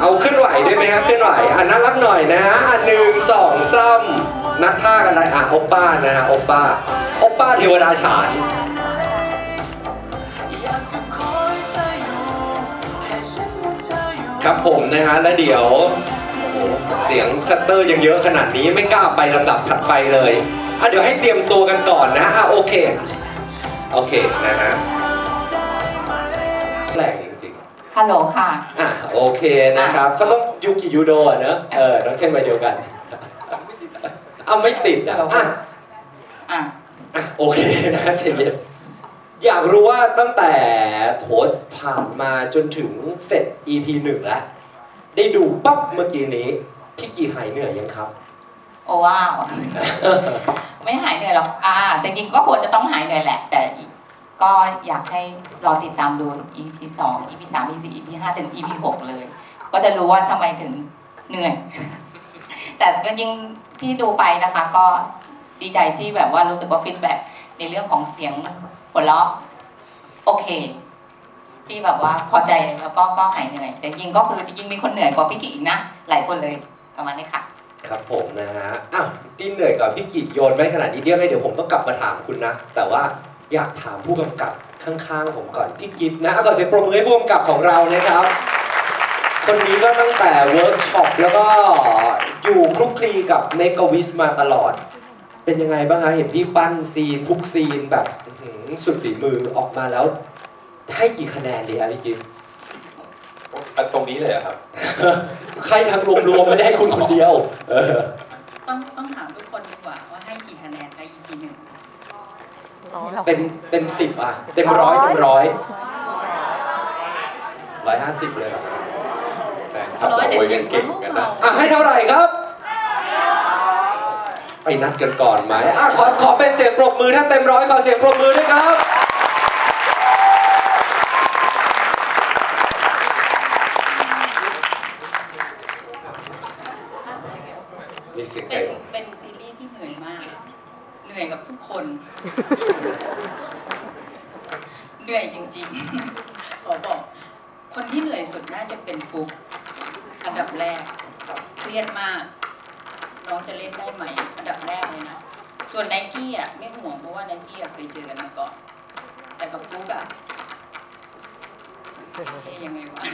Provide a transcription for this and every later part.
เอาขึ้นไหวด้วยไหมครับขึ้นไหวอะน่ารักหน่อยนะฮะอะหนึ่งสองสามนัดท่ากันได้อะโอปป้านะฮะโอปป้าโอปป้าเทวดาฉายครับผมนะฮะแล้วเดี๋ยวเสียงชัตเตอร์ยังเยอะขนาดนี้ไม่กล้าไปลำดับถัดไปเลยอะเดี๋ยวให้เตรียมตัวกันก่อนนะอะโอเค โอเคนะฮะแปลกจริง ฮัลโหลค่ะๆอะโอเคนะครับ ก็ต้องยูกิยูโดอะเนอะเออต้องเช่นไปเดียวกันเอาไม่ติดอะอะอะ อะโอเคนะเจเย็นอยากรู้ว่าตั้งแต่โถผ่านมาจนถึงเสร็จ EP หนึ่งแล้ว ได้ดูปั๊บเมื่อกี้นี้ พี่กี่หายเหนื่อยยังครับ โอ้ว้าว ไม่หายเหนื่อยหรอก อ่า แต่จริงๆก็ควรจะต้องหายเหนื่อยแหละ แต่ ก็อยากให้รอติดตามดู EP สอง EP สาม EP สี่ EP ห้าถึง EP หกเลย ก็จะรู้ว่าทำไมถึงเหนื่อย แต่ก็ยิ่งที่ดูไปนะคะ ก็ดีใจที่แบบว่ารู้สึกว่าฟีดแบ็ในเรื่องของเสียงหัวเราะโอเค ที่แบบว่าพอใจแล้วก็ก็หายเหนื่อย แต่จริงก็คือจริงมีคนเหนื่อยกว่าพี่กิอีกนะหลายคนเลยประมาณนี้ค่ะ ครับผมนะฮะอ้าวที่เหนื่อยกับพี่กิจโยนไว้ขนาดนี้เดียวเลยเดี๋ยวผมต้องกลับมาถามคุณนะ แต่ว่า อยากถามผู้กำกับข้างๆผมก่อนพี่กิฟนะเอาก่อนเสียงปรบมือให้ผู้กำกับของเรานะครับ คนนี้ก็ตั้งแต่เวิร์กช็อปแล้วก็อยู่คลุกคลีกับเมกวิสมาตลอด เป็นยังไงบ้างคะเห็นพี่ปั้นซีนทุกซีนแบบอื้อหือสุดฝีมือออกมาแล้ว ให้กี่คะแนนดีอะพี่กิฟอันตรงนี้เลยเหรอครับ ใครทางรวมๆไม่ได้คุณคนเดียวเออต้องต้องถามทุกคนดีกว่าว่าให้กี่คะแนนคะ EP หนึ่ง เป็นเป็นสิบอะ เต็มร้อยเต็มร้อยร้อยห้าสิบเลยเหรอแฟนคลับบอกว่ายังเก่งเหมือนกันนะอะให้เท่าไหร่ครับ ไปนัดกันก่อนไหมอะขอขอเป็นเสียงปรบมือถ้าเต็มร้อยขอเสียงปรบมือด้วยครับมีเสียง เป็ ไก่ นเป็นซีรีส์ที่เหนื่อยมาก เหนื่อยกับทุกคน เหนื่อยจริงๆ ขอบอก คนที่เหนื่อยสุดน่าจะเป็นฟุก อันดับแรก เครียดมาก น้องจะเล่นได้ไหม อันดับแรกเลยนะ ส่วนไนกี้อะไม่ห่วงเพราะว่าไนกี้อะเคยเจอกันมาก่อน แต่กับฟุกอะเอ๊ะ ยังไงวะ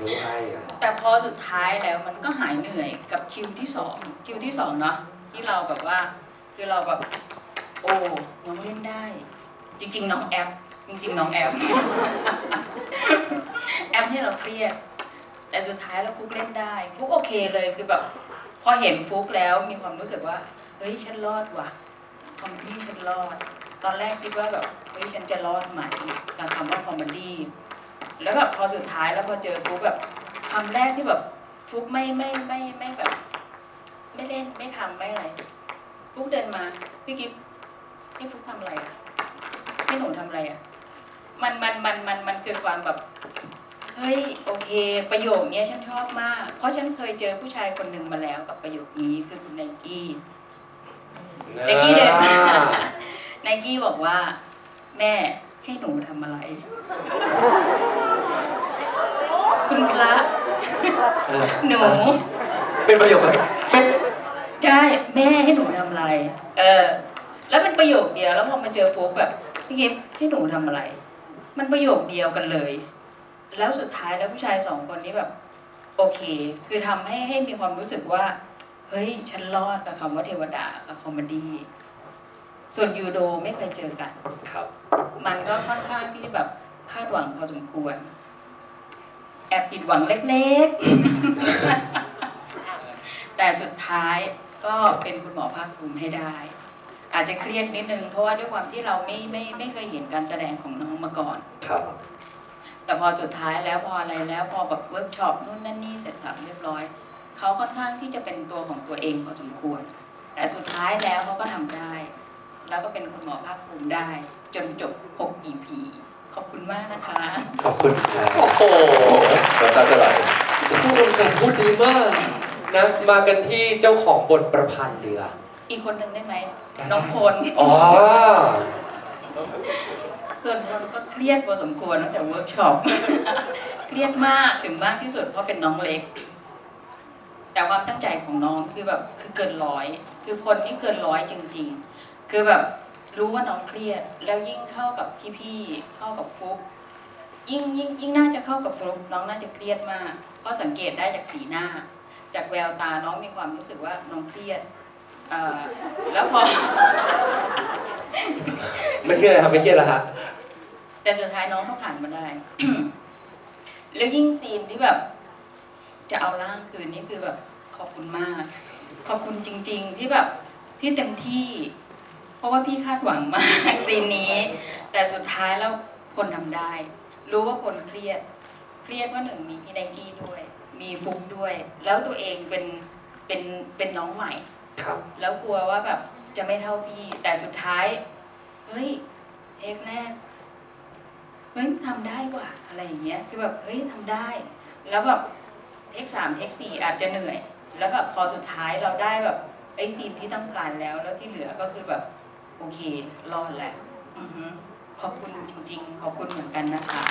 รู้ให้อะแต่พอสุดท้ายแล้วมันก็หายเหนื่อยกับคิวที่สองคิวที่สองเนาะที่เราแบบว่าคือเราแบบโอ้น้องเล่นได้ จริง ๆ น้องแอปจริง ๆ น้องแอป แอปให้เราเครียด แต่สุดท้ายแล้วฟุกเล่นได้ฟุกโอเคเลยคือแบบ พอเห็นฟุกแล้วมีความรู้สึกว่า เฮ้ยฉันรอดว่ะคอมเมดี้ฉันรอด ตอนแรกคิดว่าแบบเฮ้ยฉันจะรอดไหมกับคำว่าคอมเมดี้แล้วแบบพอสุดท้ายแล้วพอเจอฟุกแบบคำแรกที่แบบฟุกไม่ไม่ไม่ไม่แบบ ไม่เล่นไม่ทำไม่อะไรฟุกเดินมาพี่กิฟให้ฟุกทำอะไรอะให้หนูทำอะไรอะมันมันมันมันมันคือความแบบเฮ้ยโอเค ประโยคเนี้ยฉันชอบมาก เพราะฉันเคยเจอผู้ชายคนหนึ่งมาแล้วกับประโยคนี้คือคุณไนกี้ไนกี้เดินมา ไนกี้บอกว่า แม่ให้หนูทำอะไร คุณพระหนู เป็นประโยคอะไรเป็นใช่แม่ให้หนูทำอะไร เออ แล้วเป็นประโยคเดียวแล้วพอมาเจอโฟกแบบพี่กิฟให้หนูทำอะไร มันประโยคเดียวกันเลย แล้วสุดท้ายแล้วผู้ชายสองคนนี้แบบ โอเค คือทำให้ให้มีความรู้สึกว่า เฮ้ย ฉันรอดกับคำว่าเทวดากับคอมเมดี้ ส่วนยูโดไม่เคยเจอกัน ครับ มันก็ค่อนข้างที่จะแบบคาดหวังพอสมควร แอบผิดหวังเล็กๆ แต่สุดท้ายก็เป็นคุณหมอภาคภูมิให้ได้ อาจจะเครียดนิดนึงเพราะว่าด้วยความที่เราไม่ไม่ไม่เคยเห็นการแสดงของน้องมาก่อน ครับ แต่พอสุดท้ายแล้วพออะไรแล้วพอแบบเวิร์กช็อปนู่นนั่นนี่เสร็จสับเรียบร้อย เขาค่อนข้างที่จะเป็นตัวของตัวเองพอสมควร แต่สุดท้ายแล้วเขาก็ทำได้ แล้วก็เป็นคุณหมอภาคภูมิได้ จนจบ 6 EP ขอบคุณมากนะคะ ขอบคุณครับโอ้โหน้ำตาจะไหลผู้กำกับพูดดีมากนะมากันที่เจ้าของบทประพันธ์เรือ อีกคนหนึ่งได้ไหมน้องพลอ๋อส่วนพลก็เครียดพอสมควรตั้งแต่เวิร์กช็อปเครียดมากถึงมากที่สุดเพราะเป็นน้องเล็ก แต่ความตั้งใจของน้องคือแบบคือเกินร้อย คือคนที่เกินร้อยจริง ๆ คือแบบรู้ว่าน้องเครียด แล้วยิ่งเข้ากับพี่ๆเข้ากับฟุกยิ่งยิ่งยิ่งน่าจะเข้ากับฟลุกน้องน่าจะเครียดมาก เพราะสังเกตได้จากสีหน้า จากแววตาน้องมีความรู้สึกว่าน้องเครียดเอ่อแล้วพอ ไม่เครียดเลยครับไม่เครียดแล้วฮะแต่สุดท้ายน้องเขาผ่านมาได้ แล้วยิ่งซีนที่แบบ จะเอาร่างคืนนี่คือแบบ ขอบคุณมาก ขอบคุณจริง ๆ ที่แบบที่เต็มที่เพ ราะว่าพี่คาดหวังมากซีนนี้ แต่สุดท้ายแล้วคนทำได้ รู้ว่าคนเครียด เครียดว่าหนึ่งมีพี่ไนกี้ด้วย มีฟุกด้วย แล้วตัวเองเป็นเป็นเป็นน้องใหม่ครับ แล้วกลัวว่าแบบจะไม่เท่าพี่ แต่สุดท้ายเฮ้ยเทคแรกเฮ้ยทำได้ว่ะอะไรอย่างเงี้ยคือแบบเฮ้ยทำได้ แล้วแบบเทคสามเทคสี่อาจจะเหนื่อย แล้วแบบพอสุดท้ายเราได้แบบไอ้ซีนที่ต้องการแล้ว แล้วที่เหลือก็คือแบบ โอเค รอดแล้วอือฮึขอบคุณจริง ๆ ขอบคุณเหมือนกันนะคะ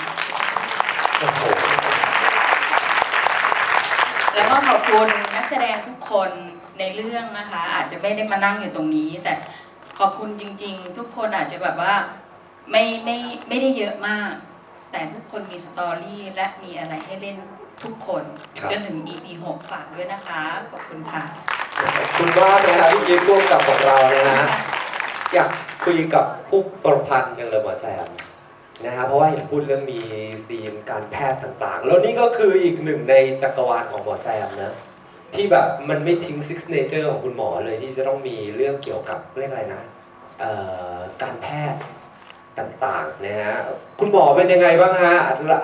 โอ้โหแล้วก็ขอบคุณนักแสดงทุกคนในเรื่องนะคะ อาจจะไม่ได้มานั่งอยู่ตรงนี้ แต่ขอบคุณจริง ๆ ทุกคนอาจจะแบบว่าไม่ไม่ไม่ได้เยอะมาก แต่ทุกคนมีสตอรี่และมีอะไรให้เล่นทุกคนครับจนถึง EP 6 ฝากด้วยนะคะ ขอบคุณค่ะ ขอบคุณมากนะครับพี่กิ๊ฟร่วมกับของเรานะฮะ อยากคุยกับผู้ประพันธ์จังเลยหมอแซมนะฮะเพราะว่าเห็นพูดเรื่องมีซีนการแพทย์ต่างๆ แล้วนี่ก็คืออีกหนึ่งในจักรวาลของหมอแซมนะที่แบบมันไม่ทิ้งซิกเนเจอร์ของคุณหมอเลยที่จะต้องมีเรื่องเกี่ยวกับเรียกอะไรนะการแพทย์ต่างๆนะฮะคุณหมอเป็นยังไงบ้างฮะ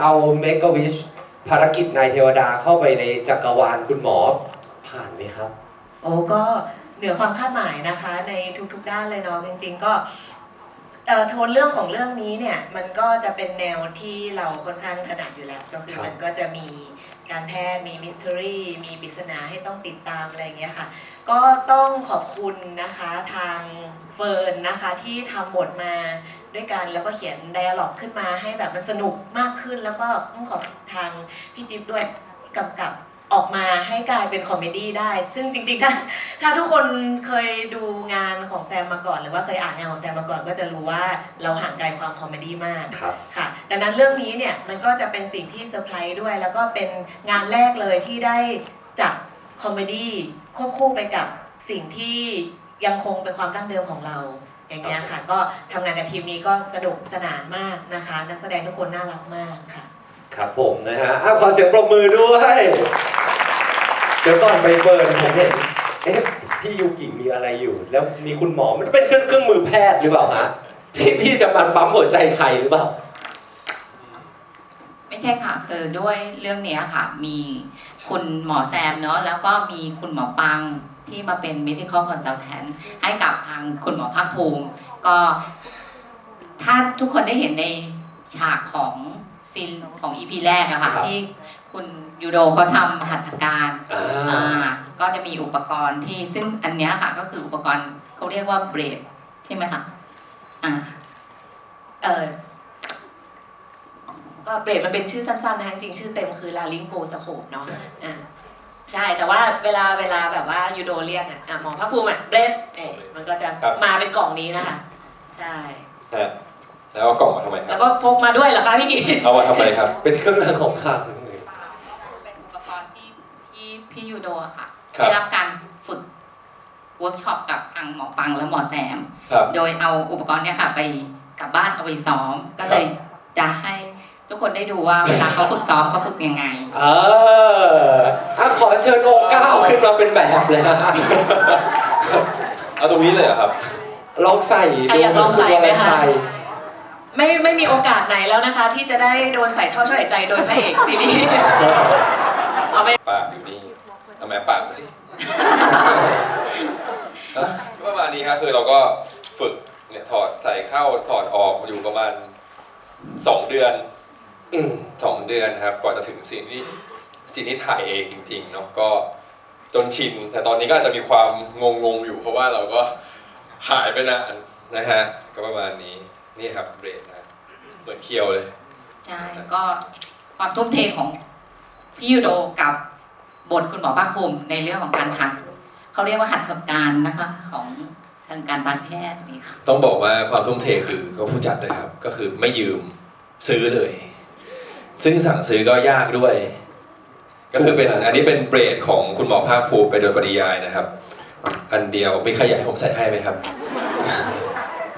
เอาเมกะวิชภารกิจนายเทวดาเข้าไปในจักรวาลคุณหมอผ่านไหมครับโอ้ก็ เหนือความคาดหมายนะคะในทุกๆด้านเลยเนาะจริง ๆ ก็เอ่อโทนเรื่องของเรื่องนี้เนี่ยมันก็จะเป็นแนวที่เราค่อนข้างถนัดอยู่แล้ว ก็คือครับมันก็จะมีการแพทย์มีมิส t ต r รีมีปริศนาให้ต้องติดตามอะไรอย่างเงี้ยค่ะ ก็ต้องขอบคุณนะคะทางเฟิร์นนะคะที่ทำบทมาด้วยกันแล้วก็เขียนไดอะล็อกขึ้นมาให้แบบมันสนุกมากขึ้น แล้วก็ต้องขอบทางพี่จิ๊บด้วยกำกับ ออกมาให้กลายเป็นคอมเมดี้ได้ ซึ่งจริงๆถ้าถ้าทุกคนเคยดูงานของแซมมาก่อน หรือว่าเคยอ่านงานของแซมมาก่อนก็จะรู้ว่าเราห่างไกลความคอมเมดี้มากครับ ค่ะ ดังนั้นเรื่องนี้เนี่ยมันก็จะเป็นสิ่งที่เซอร์ไพรส์ด้วย แล้วก็เป็นงานแรกเลยที่ได้จับคอมเมดี้ควบคู่ไปกับสิ่งที่ยังคงเป็นความดั้งเดิมของเรา อย่างเงี้ยค่ะ ก็ทำงานกับทีมนี้ก็สนุกสนานมากนะคะ นักแสดงทุกคนน่ารักมากค่ะ ครับผมนะฮะอ้าวขอเสียงปรบมือด้วย เดี๋ยวก่อนไปเฟิร์นผมเห็นเอ๊ะพี่ยูกิมีอะไรอยู่ แล้วมีคุณหมอมันเป็นเครื่องเครื่องมือแพทย์หรือเปล่าฮะพี่พี่จะมาปั๊มหัวใจใครหรือเปล่า ไม่ใช่ค่ะคือด้วยเรื่องเนี้ยค่ะ มีคุณหมอแซมเนาะแล้วก็มีคุณหมอปังที่มาเป็น medical consultant ให้กับทางคุณหมอภาคภูมิ ก็ถ้าทุกคนได้เห็นในฉากของ ซีนของ EP แรกอะค่ะครับ ที่คุณยูโดเขาทำหัตถการอ่อ่าาก็จะมีอุปกรณ์ที่ซึ่งอันเนี้ยค่ะก็คืออุปกรณ์เขาเรียกว่าเบรดใช่ไหมคะอ่าเออก็เบรดมันเป็นชื่อสั้นๆนะคะจริงๆชื่อเต็มคือลาลิงโกสโคปเนาะอ่าใช่แต่ว่าเวลาเวลาแบบว่ายูโดเรียกอะอะหมอพระภูมิอะเบรดเอ๊ะมันก็จะครับ มาเป็นกล่องนี้นะคะ ใช่ฮะ แล้วเอากล่องมาทำไมคแล้รับ วก็พกมาด้วยเหรอคะพี่กิ๊เอามาทำไมครับ เป็นเครื่องรางของขลัง เป็นอุปกรณ์ที่พี่พี่ยูโดอะค่ะครับ ได้รับการฝึกเวิร์กช็อปกับทางหมอปังและหมอแซม ครับ โดยเอาอุปกรณ์เนี่ยค่ะไปกลับบ้านเอาไปซ้อม ก็เลยจะให้ทุกคนได้ดูว่าเวลาเขาฝึกซ้อมเขาฝึกยังไง เอออะขอเชิญโอเก้าขึ้นมาเป็นแบบเลยนะเอาตรงนี้เลยเหรอครับ ลองใส่ใครอยากลองใส่ไหมคะใส่ ไม่ไม่มีโอกาสไหนแล้วนะคะ ที่จะได้โดนใส่ท่อช่วยหายใจโดยพระเอกซีรีส์เอาไปปากอยู่นี่ทำไมปากมาสิประมาณนี้ครับคือเราก็ฝึกเนี่ยถอดใส่เข้าถอดออกอยู่ประมาณสองเดือนอืมสองเดือนครับก่อนจะถึงซีนที่ซีนที่ถ่ายเองจริงๆเนาะก็จนชิน แต่ตอนนี้ก็อาจจะมีความงงๆอยู่เพราะว่าเราก็หายไปนานนะฮะก็ประมาณนี้ นี่ครับเบรดนะเหมือนเคียวเลย ใช่ก็ความทุ่มเทของพี่ยูโดกับบทคุณหมอภาคภูมิในเรื่องของการหัดเขาเรียกว่าหัดทำการนะคะ ของทางการการแพทย์นี่ค่ะต้องบอกว่าความทุ่มเทคือก็ผู้จัดเลยครับ ก็คือไม่ยืมซื้อเลย ซึ่งสั่งซื้อก็ยากด้วย ก็คือเป็นอันนี้เป็นเบรดของคุณหมอภาคภูมิไปโดยปริยายนะครับ อันเดียวมีใครอยากให้ผมใส่ให้ไหมครับ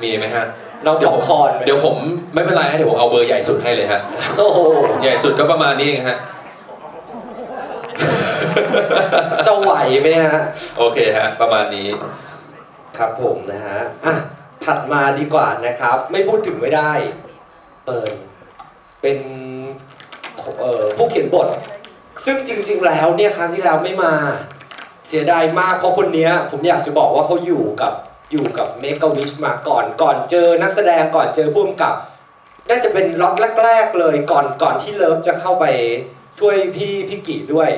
มีไหมฮะ น้องเดี๋ขยวองผมคอนไหมเดี๋ยวผมไม่เป็นไรฮะเดี๋ยวผมเอาเบอร์ใหญ่สุดให้เลยฮะ โอ้โหใหญ่สุดก็ประมาณนี้เองฮะ จะไหวไหมฮะ โอเคฮะ ประมาณนี้ ครับผมนะฮะ อะ ถัดมาดีกว่านะครับ ไม่พูดถึงไม่ได้ เปิดเป็นเอ่อผู้เขียนบท ซึ่งจริง ๆ แล้วเนี่ยครั้งที่แล้วไม่มา เสียดายมากเพราะคนเนี้ย ผมอยากจะบอกว่าเขาอยู่กับ อยู่กับเมกาวิชมาก่อน ก่อนเจอนักแสดงก่อนเจอพุ่มกับ น่าจะเป็นล็อกแรกๆเลยก่อนก่อนที่เลิฟจะเข้าไปช่วยพี่พี่กีด้วย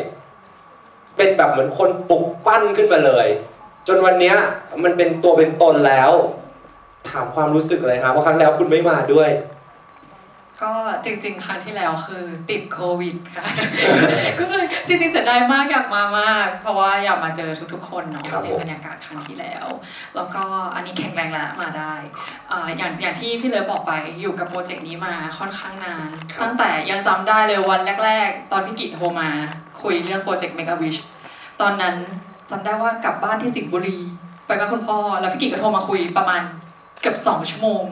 เป็นแบบเหมือนคนปลุกปั้นขึ้นมาเลย จนวันนี้มันเป็นตัวเป็นตนแล้ว ถามความรู้สึกเลยครับเพราะครั้งแล้วคุณไม่มาด้วย ก็จริงๆ ครั้งที่แล้วคือติดโควิดค่ะ ก็เลยจริงๆเสียดายมากอยากมามาก เพราะว่าอยากมาเจอทุกๆ คนเนาะครับในผมบรรยากาศครั้งที่แล้ว แล้วก็อันนี้แข็งแรงแล้วมาได้อ่าอย่างอย่างที่พี่เลิฟบอกไปอยู่กับโปรเจกต์นี้มาค่อนข้างนานตั้งแต่ยังจำได้เลยวันแรก ๆ ตอนพี่กิจโทรมา คุยเรื่องโปรเจกต์ Make a Wish ตอนนั้นจำได้ว่ากลับบ้านที่สิงห์บุรี ไปบ้านคุณพ่อแล้วพี่กิจก็โทรมาคุยประมาณ เกือบสองชั่วโมง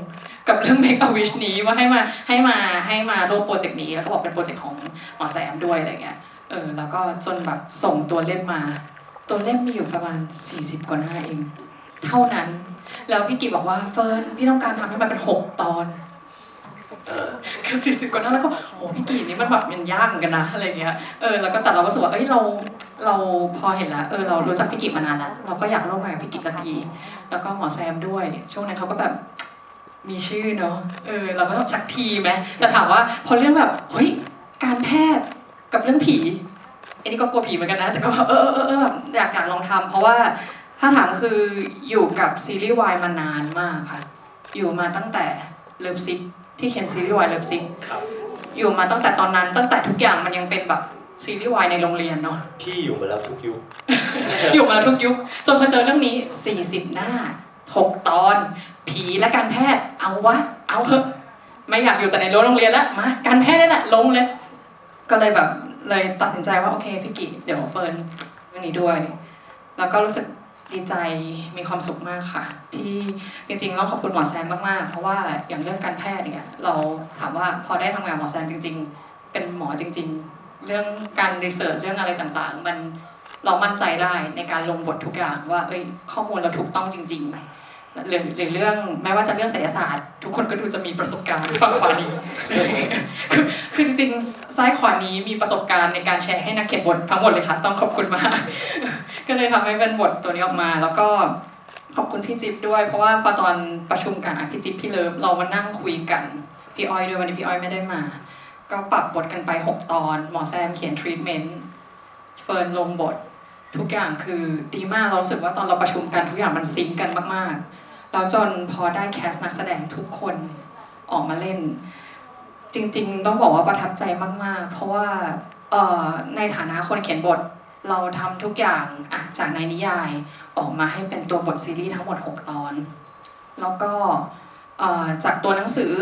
กับเรื่อง Make a Wish นี้ว่าให้มาให้มาให้มาร่วมโปรเจกต์นี้ แล้วก็บอกเป็นโปรเจกต์ของหมอแซมด้วยอะไรเงี้ยเออแล้วก็จนแบบส่งตัวเล่มมา ตัวเล่มมีอยู่ประมาณ 40 กว่าหน้าเอง เท่านั้น แล้วพี่กิบบอกว่าเฟิร์นพี่ต้องการทำให้มันเป็น 6 ตอน เออคือ40กว่าหน้าแล้วก็โหพี่กีนี่มันแบบมันยากเหมือนกันนะอะไรเงี้ยเออแล้วก็แต่เราก็รู้สึกว่าเอ้ยเราเราพอเห็นแล้วเออเรารู้จักพี่กิมานานแล้วเราก็อยากร่วมงานกับพี่กิสักทีแล้วก็หมอแซมด้วย ช่วงนั้นเขาก็แบบมีชื่อเนาะเออเราก็ต้องสักทีไหมแต่ถามว่าพอเรื่องแบบเฮ้ยการแพทย์กับเรื่องผีอันนี้ก็กลัวผีเหมือนกันนะแต่ก็เออเออเอออยากอยากลองทำเพราะว่าถ้าถามคืออยู่กับซีรีส์วายมานานมากค่ะ อยู่มาตั้งแต่เลิฟซิก ที่เขียนซีรีส์วายเลิฟซิกครับอยู่มาตั้งแต่ตอนนั้น ตั้งแต่ทุกอย่างมันยังเป็นแบบซีรีส์วายในโรงเรียนเนาะพี่อยู่มาแล้วทุกยุค อยู่มาทุกยุค จนพอเจอเรื่องนี้ 40 หน้า 6 ตอน ผีและการแพทย์ เอาวะ เอาเถอะ ไม่อยากอยู่แต่ในรั้วโรงเรียนแล้ว มา การแพทย์ได้แหละลงเลย ก็เลยแบบเลยตัดสินใจว่าโอเคพี่กิเดี๋ยวเฟิร์นเรื่องนี้ด้วย แล้วก็รู้สึก ดีใจมีความสุขมากค่ะ ที่จริงๆต้องขอบคุณหมอแซมมากๆ เพราะว่าอย่างเรื่องการแพทย์เนี่ยเราถามว่าพอได้ทำงานหมอแซมจริง ๆ เป็นหมอจริง ๆ เรื่องการรีเสิร์ชเรื่องอะไรต่างๆ มันเรามั่นใจได้ในการลงบททุกอย่างว่าเอ้ยข้อมูลเราถูกต้องจริงๆ หรือหรือเรื่องแม้ว่าจะเรื่องไสยศาสตร์ ทุกคนก็ดูจะมีประสบการณ์ฝั่งขวานี้คือคือจริงๆซ้ายขวานี้มีประสบการณ์ในการแชร์ให้นักเขียนบททั้งหมดเลยค่ะ ต้องขอบคุณมากก็เลยทำให้เป็นบทตัวนี้ออกมา แล้วก็ขอบคุณพี่จิ๊บด้วยเพราะว่าพอตอนประชุมกันอะพี่จิ๊บพี่เลิฟเรามานั่งคุยกันพี่อ้อยด้วยวันนี้พี่อ้อยไม่ได้มา ก็ปรับบทกันไปหกตอน หมอแซมเขียนทรีทเมนต์เฟิร์นลงบท ทุกอย่างคือดีมากเรารู้สึกว่าตอนเราประชุมกันทุกอย่างมันซิงกันมากๆแล้วจนพอได้แคสต์นักแสดงทุกคนออกมาเล่น จริง ๆ ต้องบอกว่าประทับใจมาก ๆ เพราะว่าในฐานะคนเขียนบทเราทำทุกอย่างอะจากในนิยายออกมาให้เป็นตัวบทซีรีส์ทั้งหมด 6 ตอน แล้วก็จากตัวหนังสือ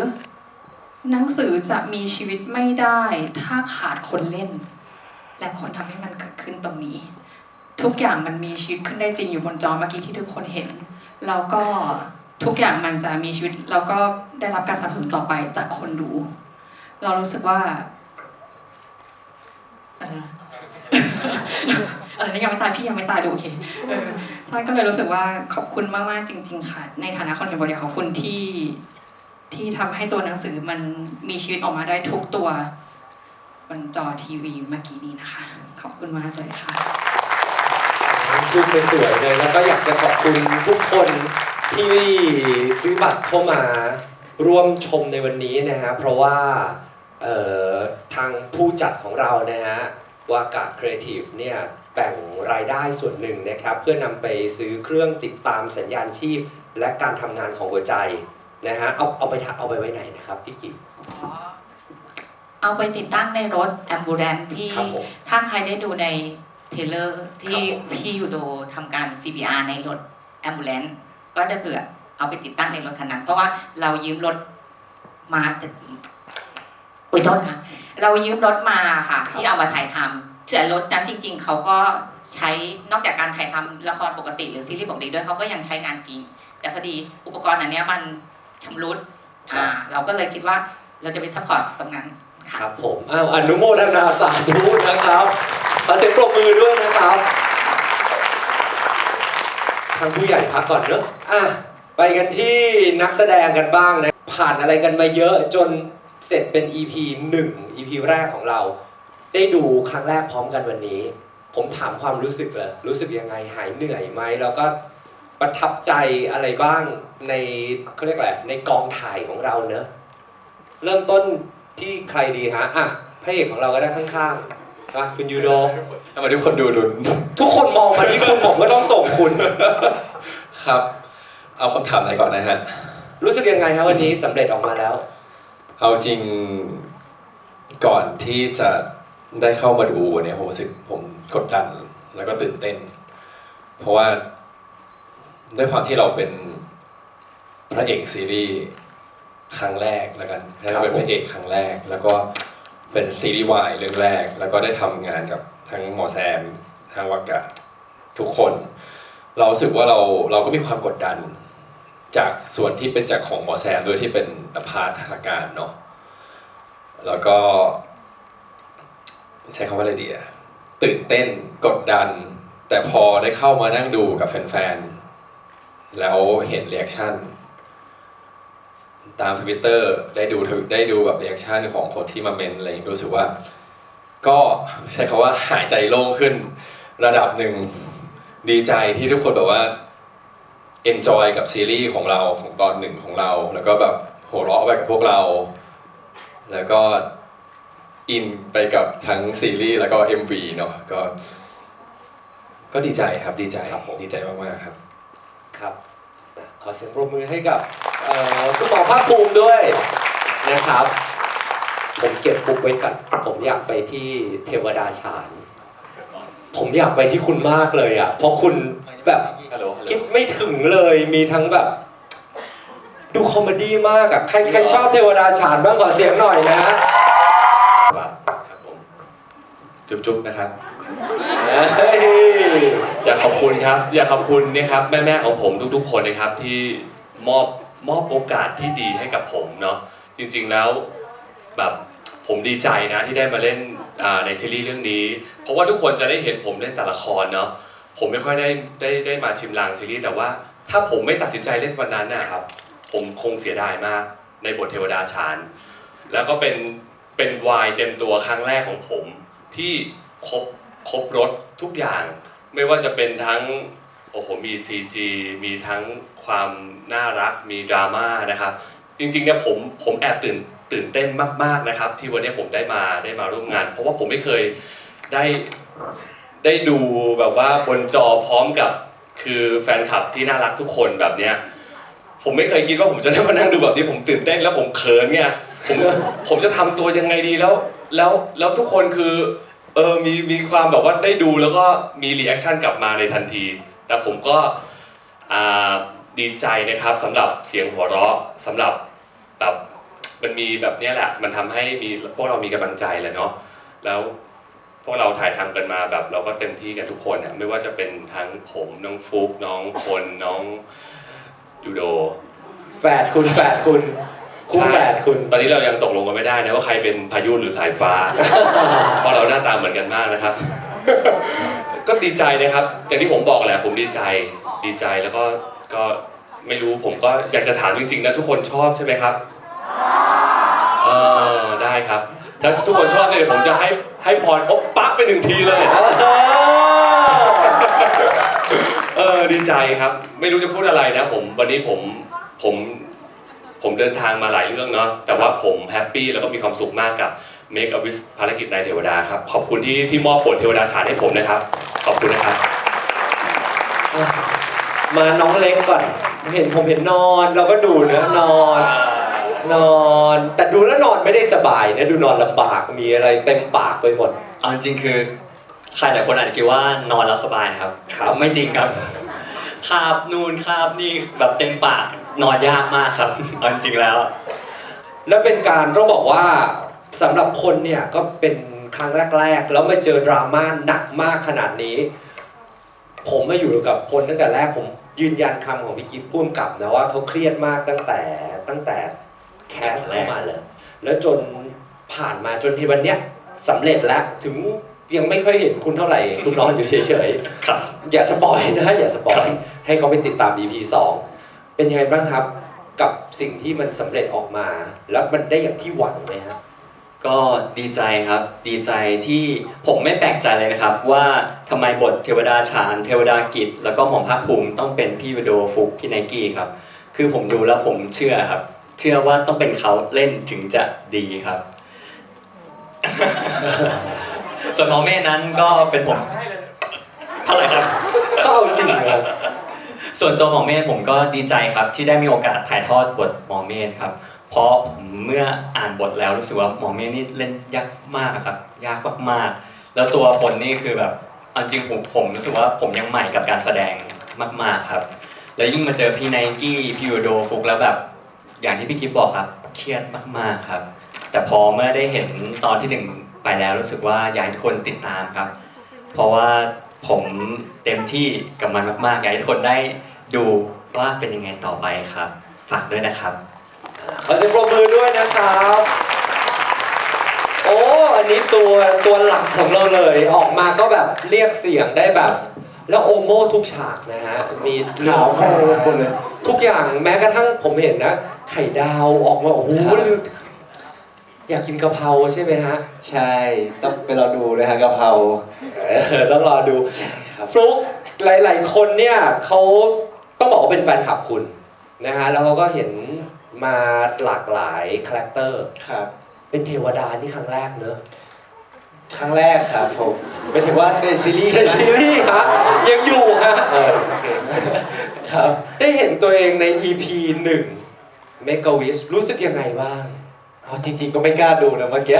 หนังสือจะมีชีวิตไม่ได้ ถ้าขาดคนเล่น และคนทำให้มันเกิดขึ้นตรงนี้ ทุกอย่างมันมีชีวิตขึ้นได้จริงอยู่บนจอเมื่อกี้ที่ทุกคนเห็น แล้วก็ทุกอย่างมันจะมีชีวิตแล้วก็ได้รับการสนับสนุนต่อไปจากคนดู เรารู้สึกว่าเออเออนี่ยังไม่ตายพี่ยังไม่ตายดูโอเคเออใช่ก็เลยรู้สึกว่าขอบคุณมากๆจริง ๆ ค่ะ ในฐานะคนเขียนบทเดียวขอบคุณที่ที่ทำให้ตัวหนังสือมันมีชีวิตออกมาได้ทุกตัวบนจอทีวีเมื่อกี้นี้นะคะ ขอบคุณมากเลยค่ะ ดูสวยๆเลย แล้วก็อยากจะขอบคุณทุกคนที่ซื้อบัตรเข้ามาร่วมชมในวันนี้นะฮะ เพราะว่าเอ่อทางผู้จัดของเรานะฮะวากาครีเอทีฟเนี่ยแบ่งรายได้ส่วนหนึ่งนะครับ เพื่อนำไปซื้อเครื่องติดตามสัญญาณชีพ และการทำงานของหัวใจนะฮะเอาเอาไปทำเอาไปไว้ไหนนะครับพี่กิ๊กเอเอาไปติดตั้งในรถแอมบูเรนที่ครับผมถ้าใครได้ดูใน เทรลเลอร์ที่ครับผมพี่ยูโดทำการ CPR ในรถแอมบูเรนก็จะคือเอาไปติดตั้งในรถคันนั้น เพราะว่าเรายืมรถมาแต่อุ้ยโทษค่ะเรายืมรถมาค่ะ ที่เอามาถ่ายทำแต่รถนั้นจริง ๆเขาก็ใช้นอกจากการถ่ายทำละครปกติ หรือซีรีส์ปกติด้วยเขาก็ยังใช้งานจริง แต่พอดีอุปกรณ์อันเนี้ยมันชำรุดครับอ่า เราก็เลยคิดว่าเราจะไปซัพพอร์ตตรงนั้นคค่ะรับผมอ้าวอนุโมทนาสาธุนะครับ ขอเสียงปรบมือด้วยนะครับ ทางผู้ใหญ่พักก่อนเนอะอะไปกันที่นักแสดงกันบ้างนะ ผ่านอะไรกันมาเยอะจนเสร็จเป็น EP 1 EP แรกของเรา ได้ดูครั้งแรกพร้อมกันวันนี้ ผมถามความรู้สึกเลยรู้สึกยังไงหายเหนื่อยไหมแล้วก็ประทับใจอะไรบ้างในเขาเรียกอะไรในกองถ่ายของเราเนอะเริ่มต้นที่ใครดีฮะอะพระเอกของเราก็ได้ข้างๆ อะคุณยูโด ทำไมทุกคนดูลุ้นทุกคนมองมาที่คุณผมก็ต้องส่งคุณ ครับ เอาคำถามไหนก่อนนะฮะ รู้สึกยังไงฮะวันนี้สำเร็จออกมาแล้ว เอาจริงก่อนที่จะได้เข้ามาดูเนี่ยผมรู้สึกผมกดดัน แล้วก็ตื่นเต้น เพราะว่า ด้วยความที่เราเป็นพระเอกซีรีส์ครั้งแรกแล้วกันแล้วก็เป็นพระเอกครั้งแรก แล้วก็ เป็นซีรีส์วายเรื่องแรก แล้วก็ได้ทำงานกับทั้งหมอแซมทั้งวากะทุกคน เราสึกว่าเราเราก็มีความกดดัน จากส่วนที่เป็นจากของหมอแซมด้วยที่เป็นพาร์ททางการเนาะแล้วก็ ใช้คำว่าอะไรดีอะตื่นเต้นกดดัน แต่พอได้เข้ามานั่งดูกับแฟนๆแล้วเห็นเรีแอคชั่น ตามทวิตเตอร์ได้ดูได้ดูแบบเรีแอคชั่นของคนที่มาเมนอะไรอย่างเงี้ยรู้สึกว่า ก็ใช้คำว่าหายใจโล่งขึ้น ระดับหนึ่งดีใจที่ทุกคนแบบว่า enjoy กับซีรีส์ของเราของตอนหนึ่งของเรา แล้วก็แบบหัวเราะไปกับพวกเรา แล้วก็อินไปกับทั้งซีรีส์แล้วก็ MV เนาะก็ ก็ดีใจครับดีใจครับดีใจมากๆครับครับ อะขอเสียงปรบมือให้กับเอ่อคุณหมอภาคภูมิด้วยนะครับ ผมเก็บปุกไว้ก่อนผมอยากไปที่เทวดาฉาน ผมอยากไปที่คุณมากเลยอะ เพราะคุณแบบฮัลโหลคิดไม่ถึงเลยมีทั้งแบบ ดูคอมเมดี้มากอะ ใครใครชอบเทวดาฉานบ้างขอเสียงหน่อยนะ ครับผม จุ๊บๆนะครับเฮ้ยอยากขอบคุณครับ อยากขอบคุณเนี่ยครับแม่ๆของผมทุกๆ คนนะครับที่มอบมอบโอกาสที่ดีให้กับผมเนาะจริงๆแล้วแบบผมดีใจนะที่ได้มาเล่นในซีรีส์เรื่องนี้ เพราะว่าทุกคนจะได้เห็นผมเล่นแต่ละครเนาะผมไม่ค่อยได้ได้ได้มาชิมลางซีรีส์แต่ว่าถ้าผมไม่ตัดสินใจเล่นวันนั้นนะครับ ผมคงเสียดายมากในบทเทวดาชาญแล้วก็เป็นเป็นวายเต็มตัวครั้งแรกของผม ที่ครบครบรถทุกอย่าง ไม่ว่าจะเป็นทั้งโอ้โหมี CG มีทั้งความน่ารักมีดราม่านะครับ จริงๆเนี่ยผมผมแอบตื่นตื่นเต้นมากๆนะครับ ที่วันนี้ผมได้มาได้มาร่วมงาน เพราะว่าผมไม่เคยได้ได้ดูแบบว่าบนจอพร้อมกับคือแฟนคลับที่น่ารักทุกคนแบบเนี้ยผมไม่เคยคิดว่าผมจะได้มานั่งดูแบบนี้ผมตื่นเต้นแล้วผมเขินไงผมผมจะทำตัวยังไงดีแล้ว แล้วแล้วทุกคนคือ เออมีมีความแบบว่าได้ดูแล้วก็มีรีแอคชั่นกลับมาในทันที แต่ผมก็อ่าดีใจนะครับสำหรับเสียงหัวเราะสำหรับแบบมันมีแบบเนี้ยแหละ มันทำให้มีพวกเรามีกำลังใจแหละเนาะแล้วพวกเราถ่ายทำกันมาแบบเราก็เต็มที่กันทุกคนอะไม่ว่าจะเป็นทั้งผมน้องฟุกน้องคนน้องยูโด แฝดคุณแฝดคุณ คู่แฝดคุณ ตอนนี้เรายังตกลงกันไม่ได้นะว่าใครเป็นพายุหรือสายฟ้า เพราะเราหน้าตาเหมือนกันมากนะครับ ก็ดีใจนะครับ อย่างที่ผมบอกแหละผมดีใจ ดีใจแล้วก็ก็ไม่รู้ผมก็อยากจะถามจริงๆนะทุกคนชอบใช่ไหมครับเออได้ครับ ถ้าทุกคนชอบเนี่ยเดี๋ยวผมจะให้ให้พรอบปั๊บไปหนึ่งทีเลย เออดีใจครับ ไม่รู้จะพูดอะไรนะ ผมวันนี้ผมผม ผมเดินทางมาหลายเรื่องเนาะแต่ว่าผมแฮปปี้แล้วก็มีความสุขมากกับ Make a Wish ภารกิจนายเทวดาครับ ขอบคุณที่ที่มอบบทเทวดาฉายให้ผมนะครับ ขอบคุณนะครับ มาน้องเล็กก่อน เห็นผมเห็นนอน เราก็ดูเนื้อะนอน นอน แต่ดูแล้วนอนไม่ได้สบายนะดูนอนลำบากมีอะไรเต็มปากไปหมด เอาจริงๆคือใครหลายคนอาจจะคิดว่านอนแล้วสบายนะครับ ครับ ไม่จริงครับ คาบนูนคาบนี่แบบเต็มปากนอนยากมากครับเอาจริงๆแล้ว แล้วเป็นการต้องบอกว่าสำหรับคนเนี่ยก็เป็นครั้งแรกๆแล้วมาเจอดราม่าหนักมากขนาดนี้ ผมมาอยู่กับคนตั้งแต่แรกผมยืนยันคำของพี่กิฟพูดกับนะว่าเขาเครียดมากตั้งแต่ตั้งแต่แคสเข้ามาเลย แล้วจนผ่านมาจนที่วันเนี้ยสำเร็จแล้วถึง ยังไม่ค่อยเห็นคุณเท่าไหร่ คุณนอนอยู่เฉยๆครับอย่าสปอยนะอย่าสปอครัยบให้เขาไปติดตาม EP 2เป็นยังไงบ้างครับ กับสิ่งที่มันสำเร็จออกมา แล้วมันได้อย่างที่หวังไหมครับก็ดีใจครับ ดีใจที่ผมไม่แปลกใจเลยนะครับ ว่าทำไมบทเทวดาชาญเทวดากิจ แล้วก็หม่อมภาคภูมิต้องเป็นพี่วิโดฟุกพี่ไนกี้ครับ คือผมดูแล้วผมเชื่อครับ เชื่อว่าต้องเป็นเขาเล่นถึงจะดีครับ ส่วนหมอเม่นั้นก็เป็นผมเท่าไหร่ครับเข้าจริงครับส่วนตัวหมอเมธผมก็ดีใจครับ ที่ได้มีโอกาสถ่ายทอดบทหมอเมธครับ เพราะผมเมื่ออ่านบทแล้วรู้สึกว่าหมอเมธนี่เล่นยากมากครับ ยากมากๆแล้วตัวผลนี่คือแบบเอาจริงผมผมรู้สึกว่าผมยังใหม่กับการแสดงมาก ๆครับ แล้วยิ่งมาเจอพี่ไนกี้พี่ยูโดฟุกแล้วแบบ อย่างที่พี่กิฟบอกครับ เครียดมากๆครับ แต่พอเมื่อได้เห็นตอนที่หนึ่ง ไปแล้วรู้สึกว่าอยากให้ทุกคนติดตามครับ เพราะว่าผมเต็มที่กับมันมากๆอยากให้ทุกคนได้ดูว่าเป็นยังไงต่อไปครับฝากด้วยนะครับขอเสียงปรบมือด้วยนะครับ โอ้อันนี้ตัวตัวหลักของเราเลย ออกมาก็แบบเรียกเสียงได้แบบ แล้วโอโม่ทุกฉากนะฮะมีขาวโพลนหมดเลยทุกอย่างแม้กระทั่งผมเห็นนะ ไข่ดาวออกมาโอ้โห อยากกินกะเพราใช่ไหมฮะใช่ต้องไปรอดูเลยฮะกะเพราเออต้องรอดูใช่ครับฟลุกหลาย ๆ คนเนี่ยเขาต้องบอกว่าเป็นแฟนคลับคุณนะฮะแล้วเขาก็เห็นมาหลากหลายคาแรคเตอร์ครับ เป็นเทวดานี่ครั้งแรกเนอะครั้งแรกครับผมไม่ถึงว่าในซีรีส์ในใช่ไหมซีรีส์ฮะยังอยู่ฮะเออครับ ได้เห็นตัวเองใน EP หนึ่งเมก a วิสรู้สึกยังไงบ้าง อ๋อจริง ๆ ก็ไม่กล้าดูนะเมื่อกี้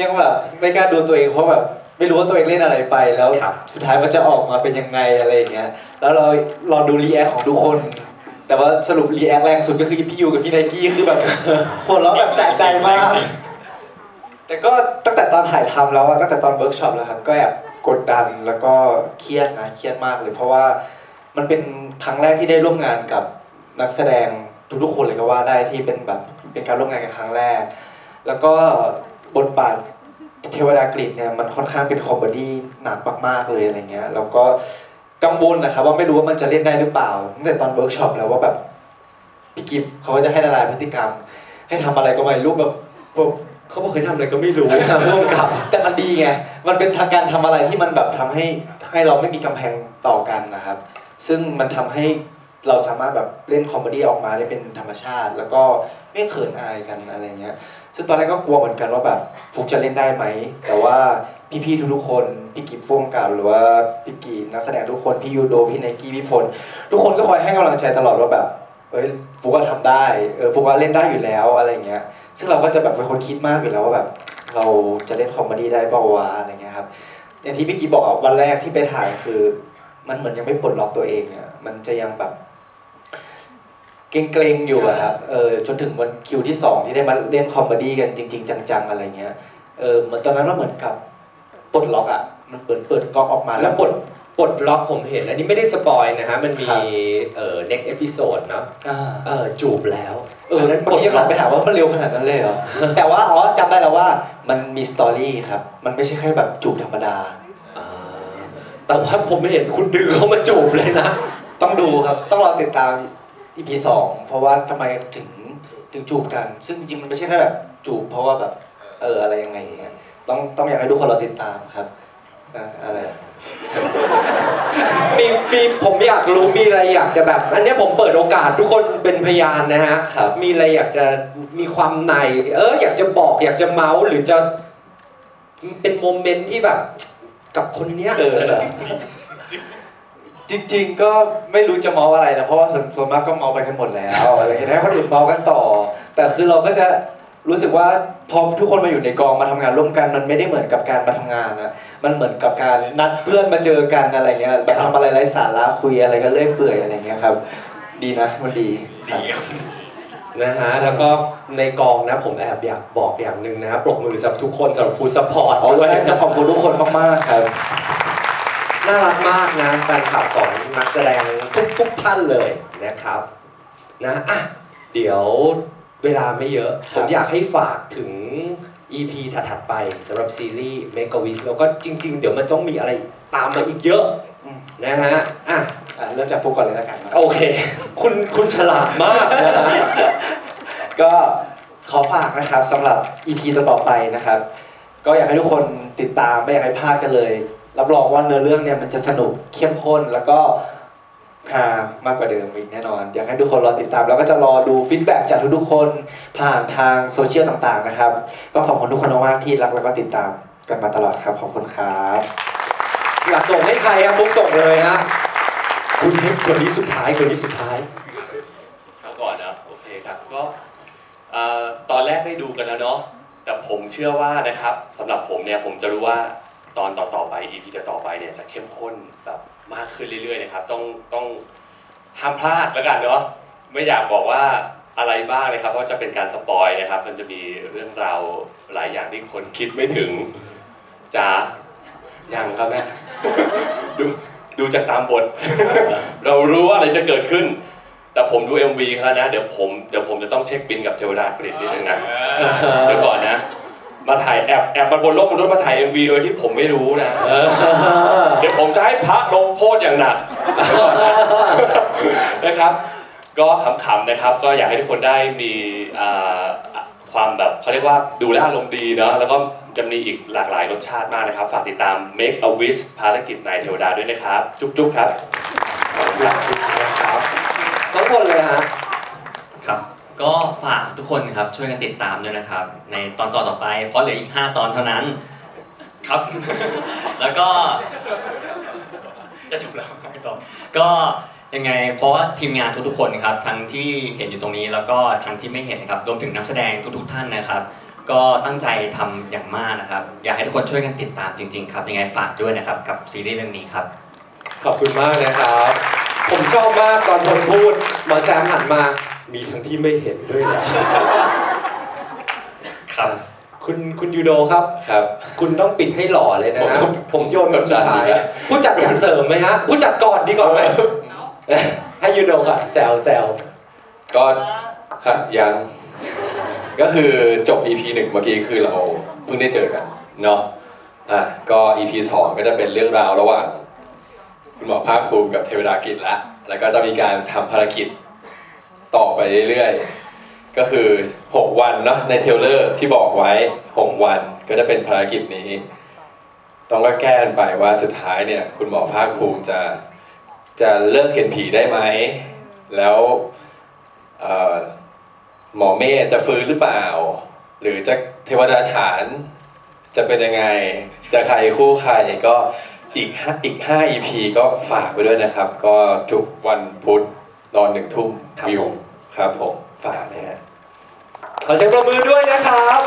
ยังแบบไม่กล้าดูตัวเองเพราะแบบไม่รู้ว่าตัวเองเล่นอะไรไปแล้วครับสุดท้ายมันจะออกมาเป็นยังไงอะไรอย่างเงี้ย แล้วเรารอดูรีแอคของทุกคน แต่ว่าสรุปรีแอคแรงสุดก็คือพี่ยูกับพี่ไนกี้คือแบบหัวเราะแบบสะใจมาก แต่ก็ตั้งแต่ตอนถ่ายทำแล้วอะตั้งแต่ตอนเวิร์กช็อปแล้วครับก็แอบกดดันแล้วก็เครียดนะเครียดมากเลยเพราะว่ามันเป็นครั้งแรกที่ได้ร่วมงานกับนักแสดงทุกๆคนเลยก็ว่าได้ที่เป็นแบบ เป็นการร่วมงานกันครั้งแรก แล้วก็บทบาทเทวดากรีกเนี่ยมันค่อนข้างเป็นคอมเมดี้หนักมากๆเลยอะไรเงี้ยแล้วก็กังวลนะครับว่าไม่รู้ว่ามันจะเล่นได้หรือเปล่าตั้งแต่ตอนเวิร์กช็อปแล้วว่าแบบพี่กิฟเขาก็จะให้ละลายพฤติกรรม ให้ทำอะไรก็ไม่รู้แบบแบบเขาบอกเคยทำอะไรก็ไม่รู้ร่วมกับ แต่มันดีไงมันเป็นทางการทำอะไรที่มันแบบทำให้ให้เราไม่มีกำแพงต่อกันนะครับ ซึ่งมันทำให้ เราสามารถแบบเล่นคอมเมดี้ออกมาได้เป็นธรรมชาติ แล้วก็ไม่เขินอายกันอะไรเงี้ย ซึ่งตอนแรกก็กลัวเหมือนกันว่าแบบฟุกจะเล่นได้ไหม แต่ว่าพี่ๆทุกๆคนพี่กิฟฟ่วงกับหรือว่าพี่กีนักแสดงทุกคนพี่ยูโดพี่ไนกี้พี่พลทุกคนก็คอยให้กำลังใจตลอดว่าแบบเอ้ยฟุกว่าทำได้เออฟุกว่าเล่นได้อยู่แล้วอะไรเงี้ย ซึ่งเราก็จะแบบเป็นคนคิดมากอยู่แล้วว่าแบบเราจะเล่นคอมเมดี้ได้เปล่าวะอะไรเงี้ยครับอย่างที่พี่กีบอกวันแรกที่ไปถ่ายคือ มันเหมือนยังไม่ปลดล็อกตัวเองอะมันจะยังแบบ เกรงๆอยู่อะครับเออจนถึงวันคิวที่สองที่ได้มาเล่นคอมเมดี้กันจริง ๆ จังๆอะไรเงี้ยเออเหมือนตอนนั้นว่าเหมือนกับปลดล็อกอะมันเปิดเปิดก๊อกออกมาแล้วปลดปลดล็อกผมเห็น อันนี้ไม่ได้สปอยนะฮะ มันมีครับ เอ่อ next episode เนอะอ่าเออจูบแล้วเออนั้นเมื่อกี้หันไปถามว่ามันเร็วขนาดนั้นเลยเหรอ แต่ว่าอ๋อจำได้แล้วว่ามันมีสตอรี่ครับมันไม่ใช่แค่แบบจูบธรรมดา อ่าแต่ว่าผมไม่เห็นคุณดึงเขามาจูบเลยนะ ต้องดูครับ ต้องรอติดตาม EP สองเพราะว่าทำไมถึงถึงจูบกัน ซึ่งจริงๆมันไม่ใช่แค่แบบจูบเพราะว่าแบบเอออะไรยังไงอย่างเงี้ยต้องต้องอยากให้ทุกคนรอติดตามครับเอ่ออะไรมีมีผมอยากรู้มีอะไรอยากจะแบบ อันเนี้ยผมเปิดโอกาสทุกคนเป็นพยานนะฮะครับมีอะไรอยากจะมีความใน เอออยากจะบอกอยากจะเมาส์หรือจะเป็นโมเมนต์ที่แบบ กับคนเนี้ย เออเหรอ จริง ๆ ก็ไม่รู้จะเมาอะไรนะเพราะว่าส่วนส่วนมากก็เมาไปกันหมดแล้วอะไรเงี้ยให้คนอื่นเมากันต่อ แต่คือเราก็จะรู้สึกว่าพอทุกคนมาอยู่ในกองมาทำงานร่วมกันมันไม่ได้เหมือนกับการมาทำงานนะมันเหมือนกับการนัดเพื่อนมาเจอกันอะไรเงี้ยแบบทำอะไรไร้สาระคุยอะไรกันเรื่อยเปื่อยอะไรเงี้ยครับ ดีนะมันดีดีครับนะฮะแล้วก็ในกองนะผมแอบอยากบอกอย่างหนึ่งนะปรบมือสำหรับทุกคนสำหรับฟูดซัพพอร์ตอ๋อด้วยใช่ขอบคุณทุกคนมากๆครับ น่ารักมากนะแฟนคลับของนักแสดงทุกทุกท่านเลยนะครับนะอะเดี๋ยวเวลาไม่เยอะคผรับมอยากให้ฝากถึง EP ถัดๆไปสำหรับซีรีส์ Make a Wish แล้วก็จริง ๆ เดี๋ยวมันต้องมีอะไรตามมาอีกเยอะนะฮะอะอะเริ่มจากฟุกก่อนเลยแล้วกันนะโอเค คุณคุณฉลาดมากนะฮะก็ขอฝากนะครับสำหรับ EP ต่อๆไปนะครับ ก็อยากให้ทุกคนติดตามไม่อยากให้พลาดกันเลย รับรองว่าเนื้อเรื่องเนี่ยมันจะสนุกเข้มข้นแล้วก็ฮามากกว่าเดิมอีกแน่นอน อยากให้ทุกคนรอติดตาม แล้วก็จะรอดูฟีดแบ็กจากทุกๆคนผ่านทางโซเชียลต่างๆนะครับ ก็ขอบคุณทุกคนมากๆที่รักแล้วก็ติดตามกันมาตลอดครับขอบคุณครับอยากส่งให้ใครครับมุกส่งเลยฮะคุณมุกคนนี้สุดท้ายคนนี้สุดท้ายเอาก่อนนะโอเคครับก็เอ่อตอนแรกได้ดูกันแล้วเนาะแต่ผมเชื่อว่านะครับสำหรับผมเนี่ยผมจะรู้ว่า ตอนต่อๆไป EP ต่อๆไปเนี่ยจะเข้มข้นแบบมากขึ้นเรื่อยๆนะครับ ต้องต้องห้ามพลาดแล้วกันเนาะไม่อยากบอกว่าอะไรบ้างนะครับ เพราะจะเป็นการสปอยนะครับ มันจะมีเรื่องราวหลายอย่างที่คนคิดไม่ถึงจะยังครับแม่ดูดูจากตามบท เรารู้ว่าอะไรจะเกิดขึ้น แต่ผมดู MV แล้วนะ เดี๋ยวผมเดี๋ยวผมจะต้องเช็คบินกับเทวดากรีฑนิดนึงนะเดี๋ยวก่อนนะ มาถ่ายแอบแอบมาบนโลกมนุษย์มาถ่าย MV โดยที่ผมไม่รู้นะเออเดี๋ยวผมจะให้พระลงโทษอย่างหนักเดี๋ยวก่อนนะนะครับ ก็ขำๆนะครับ ก็อยากให้ทุกคนได้มีอ่าความแบบเขาเรียกว่าดูแลวอารมณ์ดีเนาะแล้วก็จะมีอีกหลากหลายรสชาติมากนะครับ ฝากติดตาม Make a Wish ภารกิจนายเทวดาด้วยนะครับ จุ๊บๆครับนะครับทั้งคนเลยฮะครับ ก็ฝากทุกคนครับช่วยกันติดตามด้วยนะครับ ในตอนต่อต่อไป เพราะเหลืออีก 5 ตอนเท่านั้น ครับ แล้วก็ จะจบแล้วไม่ต่อก็ยังไง เพราะว่าทีมงานทุกๆคนครับทั้งที่เห็นอยู่ตรงนี้แล้วก็ทั้งที่ไม่เห็นครับรวมถึงนักแสดงทุกๆท่านนะครับ ก็ตั้งใจทำอย่างมากนะครับ อยากให้ทุกคนช่วยกันติดตามจริงๆครับยังไงฝากด้วยนะครับกับซีรีส์เรื่องนี้ครับ ขอบคุณมากนะครับ ผมชอบมากตอนคนพูดหมาแซมหันมา มีทั้งที่ไม่เห็นด้วยเหรอครับ คุณคุณยูโดครับ ครับ คุณต้องปิดให้หล่อเลยนะผมผมโยนกดดันสุท้ายดีนะผู้จัดอยากเสริมไหมฮะผู้จัดก่อนดีกว่าไหมให้ยูโดก่อนแซวแซวก็ฮะยัง ก็คือจบ EP หนึ่งเมื่อกี้คือเราเพิ่งได้เจอกันเนาะอะก็ EP สองก็จะเป็นเรื่องราวระหว่างคุณหมอภาคภูมิกับเทวดากิจละแล้วก็จะมีการทำภารกิจ ต่อไปเรื่อยๆ ก็คือ 6 วันเนาะในเทเลอร์ที่บอกไว้ 6 วันก็จะเป็นภารกิจนี้ ต้องก็แก้กันไปว่าสุดท้ายเนี่ยคุณหมอภาคภูมิจะจะเลิกเห็นผีได้ไหม แล้วหมอเมธจะฟื้นหรือเปล่า หรือจะเทวดาฉานจะเป็นยังไง จะใครคู่ใครก็อีกห้าอีก5 EP ก็ฝากไปด้วยนะครับ ก็ทุกวันพุธ ตอนหนึ่งทุ่มวิวครับผมฝากนะฮะขอเสียงปรบมือด้วยนะครับ